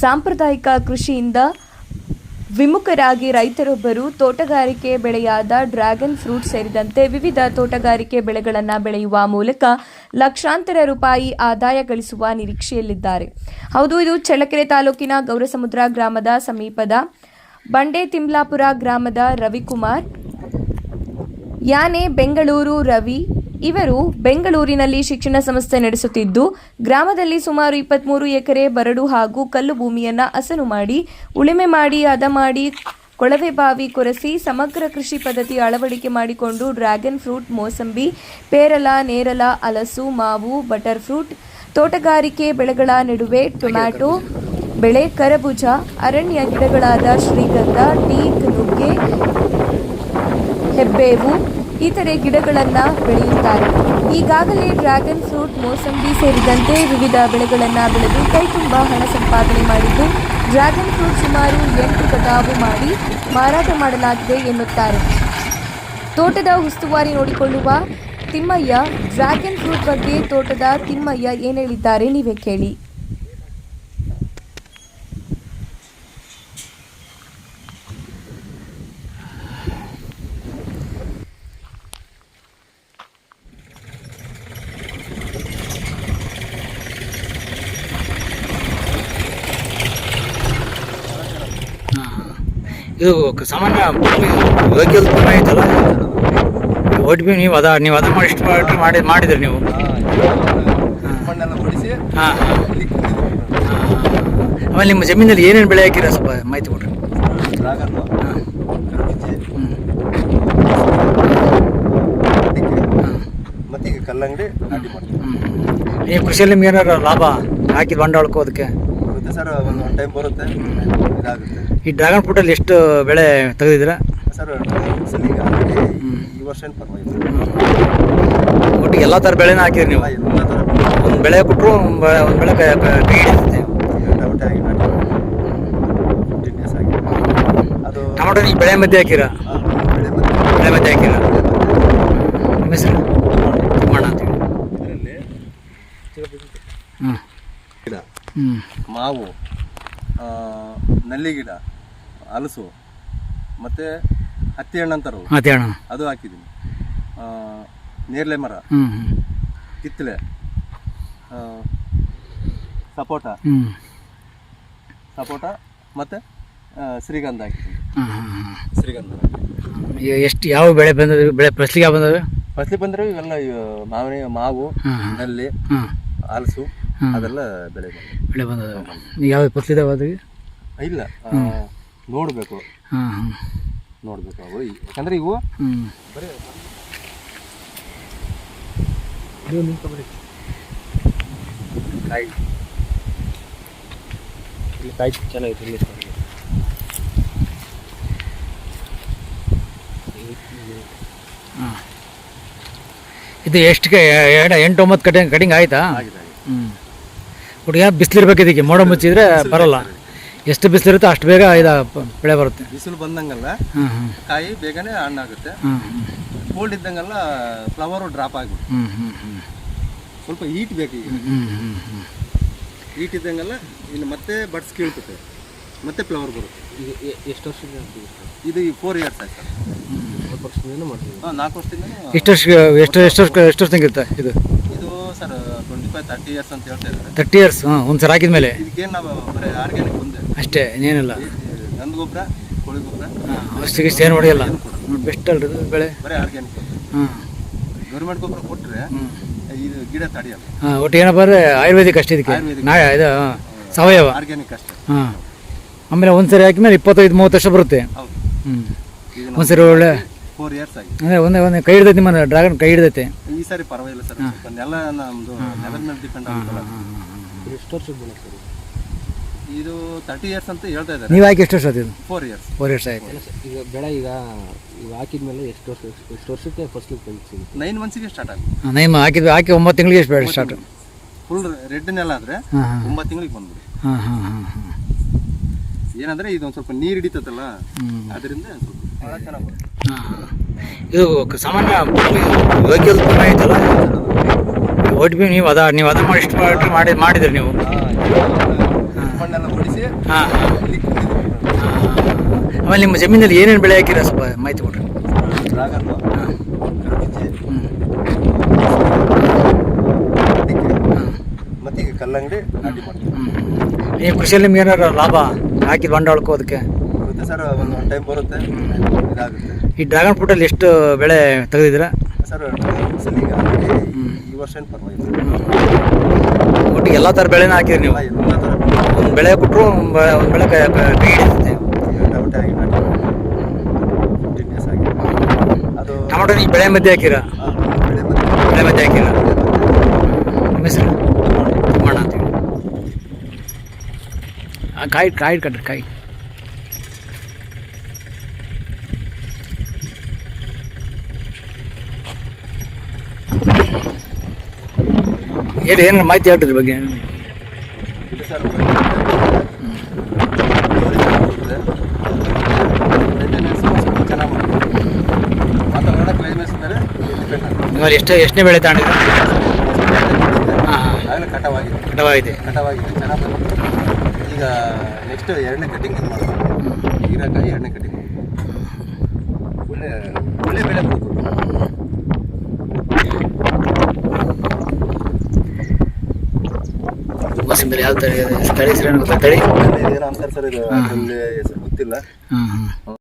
ಸಾಂಪ್ರದಾಯಿಕ ಕೃಷಿಯಿಂದ ವಿಮುಖರಾಗಿ ರೈತರೊಬ್ಬರು ತೋಟಗಾರಿಕೆ ಬೆಳೆಯಾದ ಡ್ರ್ಯಾಗನ್ ಫ್ರೂಟ್ ಸೇರಿದಂತೆ ವಿವಿಧ ತೋಟಗಾರಿಕೆ ಬೆಳೆಗಳನ್ನು ಬೆಳೆಯುವ ಮೂಲಕ ಲಕ್ಷಾಂತರ ರೂಪಾಯಿ ಆದಾಯ ಗಳಿಸುವ ನಿರೀಕ್ಷೆಯಲ್ಲಿದ್ದಾರೆ. ಹೌದು, ಇದು ಚಳ್ಳಕೆರೆ ತಾಲೂಕಿನ ಗೌರಸಮುದ್ರ ಗ್ರಾಮದ ಸಮೀಪದ ಬಂಡೆ ತಿಮ್ಲಾಪುರ ಗ್ರಾಮದ ರವಿಕುಮಾರ್, ಯಾನೆ ಬೆಂಗಳೂರು ರವಿ ಇವರು ಬೆಂಗಳೂರಿನಲ್ಲಿ ಶಿಕ್ಷಣ ಸಂಸ್ಥೆ ನಡೆಸುತ್ತಿದ್ದು, ಗ್ರಾಮದಲ್ಲಿ ಸುಮಾರು ಇಪ್ಪತ್ತ್ಮೂರು ಎಕರೆ ಬರಡು ಹಾಗೂ ಕಲ್ಲು ಭೂಮಿಯನ್ನು ಹಸನು ಮಾಡಿ, ಉಳುಮೆ ಮಾಡಿ, ಹದ ಮಾಡಿ, ಕೊಳವೆ ಬಾವಿ ಕೊರೆಸಿ, ಸಮಗ್ರ ಕೃಷಿ ಪದ್ಧತಿ ಅಳವಡಿಕೆ ಮಾಡಿಕೊಂಡು ಡ್ರ್ಯಾಗನ್ ಫ್ರೂಟ್, ಮೋಸಂಬಿ, ಪೇರಲ, ನೇರಲ, ಹಲಸು, ಮಾವು, ಬಟರ್ ಫ್ರೂಟ್, ತೋಟಗಾರಿಕೆ ಬೆಳೆಗಳ ನಡುವೆ ಟೊಮ್ಯಾಟೊ, ಬೆಳೆ, ಕರಬೂಜ, ಅರಣ್ಯ ಗಿಡಗಳಾದ ಶ್ರೀಗಂಧ ಟೀಕ್ ನುಗ್ಗೆ ಹೆಬ್ಬೇವು ಇತರೆ ಗಿಡಗಳನ್ನು ಬೆಳೆಯುತ್ತಾರೆ. ಈಗಾಗಲೇ ಡ್ರ್ಯಾಗನ್ ಫ್ರೂಟ್, ಮೋಸಂಬಿ ಸೇರಿದಂತೆ ವಿವಿಧ ಬೆಳೆಗಳನ್ನು ಬೆಳೆದು ಕೈ ತುಂಬ ಹಣ ಸಂಪಾದನೆ ಮಾಡಿದ್ದು, ಡ್ರ್ಯಾಗನ್ ಫ್ರೂಟ್ ಸುಮಾರು ಎಂಟು ಕಟಾವು ಮಾಡಿ ಮಾರಾಟ ಮಾಡಲಾಗಿದೆ ಎನ್ನುತ್ತಾರೆ. ತೋಟದ ಉಸ್ತುವಾರಿ ನೋಡಿಕೊಳ್ಳುವ ತಿಮ್ಮಯ್ಯ, ಡ್ರ್ಯಾಗನ್ ಫ್ರೂಟ್ ಬಗ್ಗೆ ತೋಟದ ತಿಮ್ಮಯ್ಯ ಏನು ಹೇಳಿದ್ದಾರೆ, ನೀವೇ ಕೇಳಿ. ಇದು ಸಾಮಾನ್ಯ ಭೂಮಿ ಯೋಗ್ಯ ಉತ್ಪನ್ನ ಐತಲ್ಲ? ಒಟ್ಟು ಬಿ ನೀವು ಅದ ನೀವು ಅದ ಮಾಡಿ ಇಷ್ಟು ಮಾಡಿ ಮಾಡಿ ಮಾಡಿದ್ರಿ ನೀವು. ಹಾಂ ಆಮೇಲೆ ನಿಮ್ಮ ಜಮೀನಲ್ಲಿ ಏನೇನು ಬೆಳೆ ಹಾಕಿರ ಸ್ವಲ್ಪ ಮಾಹಿತಿ ಕೊಡ್ರಿ. ಕಲ್ಲಂಗಡಿ ನೀವು ಕೃಷಿಯಲ್ಲಿ ನಿಮ್ಗೆ ಏನಾರ ಲಾಭ ಹಾಕಿದ ಬಂಡವಾಳಕ್ಕೂ ಅದಕ್ಕೆ? ಬರುತ್ತೆ ಸರ್ ಒಂದು ಟೈಮ್ ಬರುತ್ತೆ ಇದಾಗುತ್ತೆ. ಈ ಡ್ರ್ಯಾಗನ್ ಫ್ರೂಟಲ್ಲಿ ಎಷ್ಟು ಬೆಳೆ ತೆಗೆದಿದ್ದೀರಾ? ಸರ್ ಈಗ ಈ ವರ್ಷ ಏನು ಪರವಾಗಿಲ್ಲ. ಒಟ್ಟಿಗೆ ಎಲ್ಲ ಥರ ಬೆಳೆನ ಹಾಕಿದ್ರಿ ನೀವು? ಎಲ್ಲ ಥರ ಒಂದು ಬೆಳೆ ಕೊಟ್ಟರು ಒಂದು ಬೆಳೆ ಕೈ ಹಿಡಿಯುತ್ತೆ. ಕಂಟಿನ್ಯೂಸ್ ಅದು ಟೊಮೊಟೊ ನೀವು ಬೆಳೆ ಮಧ್ಯೆ ಹಾಕಿರ? ಬೆಳೆ ಮತ್ತೆ ಬೆಳೆ ಮಧ್ಯೆ ಹಾಕಿರ? ನಿಮ್ಮ ಹೆಸರು? ತಿಮ್ಮಣ್ಣ ಅಂತೇಳಿ ಹ್ಞೂ ಹ್ಞೂ ಮಾವು ನಲ್ಲಿಗಿಡ ನಲ್ಲಿ ಗಿಡ ಹಲಸು ಮತ್ತು ಹತ್ತಿ ಹಣ್ಣು ಅಂತಾರು ಮತ್ತೆ ಅಣ್ಣ ಅದು ಹಾಕಿದ್ದೀನಿ. ಆ, ನೇರಳೆ ಮರ ಹ್ಞೂ ಕಿತ್ತಳೆ ಆ, ಸಪೋಟ ಹ್ಞೂ ಸಪೋಟ ಮತ್ತು ಶ್ರೀಗಂಧ ಹಾಕಿದ್ದೀನಿ. ಹಾಂ ಹಾಂ ಹಾಂ. ಶ್ರೀಗಂಧ. ಈಗ ಎಷ್ಟು ಯಾವ ಬೆಳೆ ಬಂದವೆ ಬೆಳೆ ಫಸ್ಲಿಗೆ ಯಾವ ಬಂದವೆ ಫಸ್ಲಿಗೆ ಬಂದರೆ ಇವೆಲ್ಲ ಇವು ಮಾವಿನ ಮಾವು ಹಾಂ. ನಲ್ಲಿ ಹಾಂ. ಹಲಸು. ಅದೆಲ್ಲ ಬೆಳೆ ಬಂದಿದೆ. ಬೆಳೆ ಬಂದದ. ಯಾವ ಫಸಲಿದಾವ ಅದು ಇಲ್ಲ ನೋಡಬೇಕು. ಹಾಂ ಹಾಂ. ನೋಡಬೇಕು ಅವು ಯಾಕಂದರೆ ಇವು ಹ್ಞೂ ಬರೀ ಕಾಯಿ. ಇಲ್ಲಿ ಕಾಯಿ ಚೆನ್ನಾಗೈತೆ ಇಲ್ಲಿ ಹಾಂ. ಇದು ಎಷ್ಟು ಎರಡು ಎಂಟು ಒಂಬತ್ತು ಕಟಿಂಗ್ ಕಟಿಂಗ್ ಆಯಿತಾ? ಆಗಿದೆ ಹ್ಞೂ ಒಟ್ಟಿಗೆ ಬಿಸಿಲಿರ್ಬೇಕು ಇದಕ್ಕೆ ಮೋಡ ಮುಚ್ಚಿದ್ರೆ ಬರಲ್ಲ. ಎಷ್ಟು ಬಿಸಿಲಿರುತ್ತೋ ಅಷ್ಟು ಬೇಗ ಇದು ಬೆಳೆ ಬರುತ್ತೆ. ಬಿಸಿಲು ಬಂದಂಗಲ್ಲ ಕಾಯಿ ಬೇಗನೆ ಹಣ್ಣಾಗುತ್ತೆ. ಕೋಲ್ಡ್ ಇದ್ದಂಗೆಲ್ಲ ಫ್ಲವರು ಡ್ರಾಪ್ ಆಗಿಬಿಡುತ್ತೆ. ಹ್ಞೂ ಹ್ಞೂ ಹ್ಞೂ ಸ್ವಲ್ಪ ಹೀಟ್ ಬೇಕು ಈಗ. ಹ್ಞೂ ಹ್ಞೂ ಹ್ಞೂ ಹೀಟ್ ಇದ್ದಂಗೆಲ್ಲ ಇನ್ನು ಮತ್ತೆ ಬಡ್ಸ್ ಕೀಳ್ತದೆ. ಮತ್ತೆ ಫ್ಲವರ್ ಬರುತ್ತೆ. ಈಗ ಎಷ್ಟು ವರ್ಷ ಇದು ಈ ಫೋರ್ ಇಯರ್ಸ್ ಆಯ್ತು. ನಾಲ್ಕು ವರ್ಷದಿಂದ ಮಾಡ್ತೀವಿ ಹಾಂ ನಾಲ್ಕು ವರ್ಷದಿಂದ ಎಷ್ಟು ವರ್ಷ ಎಷ್ಟು ಎಷ್ಟು ವರ್ಷ ಎಷ್ಟು ವರ್ಷ ತಂಗಿರುತ್ತೆ ಇದು ಇದು sir twenty five thirty years ಅಂತ ಹೇಳ್ತಾ ಇದ್ದಾರೆ. ತರ್ಟಿ ಇಯರ್ಸ್ ಹಾಂ ಒಂದು ಸರ್ ಹಾಕಿದ ಇದಕ್ಕೇನು ನಾವು ಬರೀ ಆರ್ಗ್ಯಾನಿಕ್ ಮುಂದೆ ಅಷ್ಟೇ ಇನ್ನೇನಿಲ್ಲ. ಗಂಧ ಗೊಬ್ಬರ ಕೋಳಿ ಗೊಬ್ಬರ ಅಷ್ಟಿಗೆ ಏನು ಹೊಡೆಯಲ್ಲ. ಬೆಸ್ಟ್ ಅಲ್ರಿ ಇದು ಬೆಳೆ. ಬರೀ ಆರ್ಗ್ಯಾನಿಕ್. ಹಾಂ. ಗೌರ್ಮೆಂಟ್ ಗೊಬ್ಬರ ಕೊಟ್ಟರೆ ಇದು ಗಿಡ ತಡೆಯಲ್ಲ. ಹಾಂ ಒಟ್ಟು ಏನಪ್ಪ ಅಂದರೆ ಆಯುರ್ವೇದಿಕ್ ಅಷ್ಟೇ ಇದಕ್ಕೆ. ನಾ ಇದು ಸಾವಯವ. ಆರ್ಗ್ಯಾನಿಕ್ ಅಷ್ಟೇ. ಹಾಂ. ಆಮೇಲೆ ಒಂದು ಸರಿ ಹಾಕಿದ್ಮೇಲೆ ಇಪ್ಪತ್ತೈದು ಮೂವತ್ತು ವರ್ಷ ಬರುತ್ತೆ. ಹ್ಞೂ ಈಗ ಒಂದು ಸರಿ ಒಳ್ಳೆ ಫೋರ್ ಇಯರ್ಸ್ ಆಗಿದೆ. ಅಂದರೆ ಒಂದೇ ಒಂದೇ ಕೈ ಹಿಡ್ದೈತೆ ನಿಮ್ಮ ಡ್ರಾಗನ್ ಕೈ ಹಿಡ್ದೈತೆ. ಈ ಸಾರಿ ಪರವಾಗಿಲ್ಲ ಸರ್ ಸ್ವಲ್ಪ ನೆಲ ನಮ್ಮದು ನೆಲದ ಮೇಲೆ ಡಿಪೆಂಡ್ ಆಗುತ್ತಲ್ಲ. ಎಷ್ಟು ವರ್ಷದ ಬೆಳೆ ಸರ್ ಇದು? ತರ್ಟಿ ಇಯರ್ಸ್ ಅಂತ ಹೇಳ್ತಾ ಇದ್ದಾರೆ. ನೀವು ಹಾಕಿ ಎಷ್ಟು ವರ್ಷ ಆಯ್ತು ಇದು? ಫೋರ್ ಇಯರ್ಸ್ ಫೋರ್ ಇಯರ್ಸ್ ಆಯ್ತು. ಈಗ ಬೆಳೆ ಈಗ ಈಗ ಹಾಕಿದ್ಮೇಲೆ ಎಷ್ಟು ವರ್ಷ ಎಷ್ಟು ವರ್ಷಕ್ಕೆ ಫಸ್ಟ್ ಸಿಗುತ್ತೆ ನೈನ್ ಮಂತ್ಸಿಗೆ ಸ್ಟಾರ್ಟ್ ಆಗುತ್ತೆ ನೈನ್ ನೈಮ್ ಹಾಕಿದ್ವಿ ಹಾಕಿ ಒಂಬತ್ತು ತಿಂಗಳಿಗೆ ಎಷ್ಟು ಬೇಡ ಸ್ಟಾರ್ಟ್ ಫುಲ್ ರೆಡ್ ನೆಲ ಆದರೆ ಒಂಬತ್ತು ತಿಂಗಳಿಗೆ ಬಂದ್ಬಿಡಿ. ಹಾಂ ಹಾಂ ಹಾಂ ಹಾಂ. ಏನಂದ್ರೆ ಇದೊಂದು ಸ್ವಲ್ಪ ನೀರು ಹಿಡಿತದಲ್ಲ ಅದರಿಂದ ಸ್ವಲ್ಪ ಹಾಂ. ಇದು ಸಾಮಾನ್ಯ ಯೋಗ್ಯ ಉತ್ಪನ್ನ ಐತಲ್ಲ? ಒಟ್ಟು ಬಿ ನೀವು ಅದ ನೀವು ಅದ ಮಾಡಿ ಇಷ್ಟು ಮಾಡಿ ಮಾಡಿ ಮಾಡಿದ್ರಿ ನೀವು. ಹಾಂ. ಆಮೇಲೆ ನಿಮ್ಮ ಜಮೀನಲ್ಲಿ ಏನೇನು ಬೆಳೆ ಹಾಕಿರ ಸ್ವಲ್ಪ ಮಾಹಿತಿ ಕೊಡ್ರಿ. ಕಲ್ಲಂಗಡಿ ಈ ಕೃಷಿಯಲ್ಲಿ ನಿಮ್ಗೆ ಏನಾರ ಲಾಭ ಹಾಕಿ ಬಂಡವಾಳಕ್ಕೂ ಅದಕ್ಕೆ? ಬರುತ್ತೆ ಸರ್ ಒಂದು ಟೈಮ್ ಬರುತ್ತೆ ಇದಾಗುತ್ತೆ. ಈ ಡ್ರ್ಯಾಗನ್ ಫ್ರೂಟಲ್ಲಿ ಎಷ್ಟು ಬೆಳೆ ತೆಗೆದಿದ್ದೀರಾ? ಸರ್ ಈಗ already ಈ ವರ್ಷ ಏನು ಪರವಾಗಿಲ್ಲ. ಒಟ್ಟಿಗೆ ಎಲ್ಲ ಥರ ಬೆಳೆನ ಹಾಕಿದ್ರಿ ನೀವು. ಎಲ್ಲ ಎಲ್ಲ ಥರ ಒಂದು ಬೆಳೆ ಬಿಟ್ಟರು ಒಂದು ಬೆಳೆ ಕೈ ಫಿಫ್ಟೀನ್ ಡೇಸ್ ಅದು ಟೊಮಟೊ ನೀವು ಬೆಳೆ ಮಧ್ಯೆ ಹಾಕಿರಾ? ಆ, ಬೆಳೆ ಮತ್ತೆ ಬೆಳೆ ಮಧ್ಯೆ ಹಾಕಿರಾ? ನಿಮ್ಮ ಹೆಸರು? ತಿಮ್ಮಣ್ಣ ಅಂತೇಳಿ ಆ, ಕಾಯಿ ಕಾಯಿ ಕಟ್ರಿ ಕಾಯಿ. ಹೇಳಿ, ಏನು ಮಾಹಿತಿ ಹೇಳ್ರಿ ಬಗ್ಗೆ? ಇದು ಸರ್ ಆಗುತ್ತೆ ಎಷ್ಟು, ಎಷ್ಟನೇ ಬೆಳೆ ತಗೊಂಡಿದ್ರು ಹಾಂ ಕಟಾವಾಗಿದೆ ಕಟವಾಗಿದೆ. ಕಟಾವಾಗಿದೆ ಚೆನ್ನಾಗಿ ಈಗ ನೆಕ್ಸ್ಟ್ ಎರಡನೇ ಕಟಿಂಗ್ ಇದು ಮಾಡ್ತೀವಿ ಹೀರೆಕಾಯಿ ಎರಡನೇ ಕಟಿಂಗ್ ಒಳ್ಳೆ ಒಳ್ಳೆ ಬೆಳೆ ಕೊಡ್ತೀವಿ ಮೂಸಂಬರಿ ಯಾವ ತಳಿ? ತಳಿ ಹೆಸರೇನು ಗೊತ್ತಾ ತಳಿ ಆಮೇಲೆ ಏನೋ ಅಂತಾರೆ ಸರ್ ಇದು ಅದರಲ್ಲಿ ಹೆಸರು ಗೊತ್ತಿಲ್ಲ. ಹಾಂ ಹಾಂ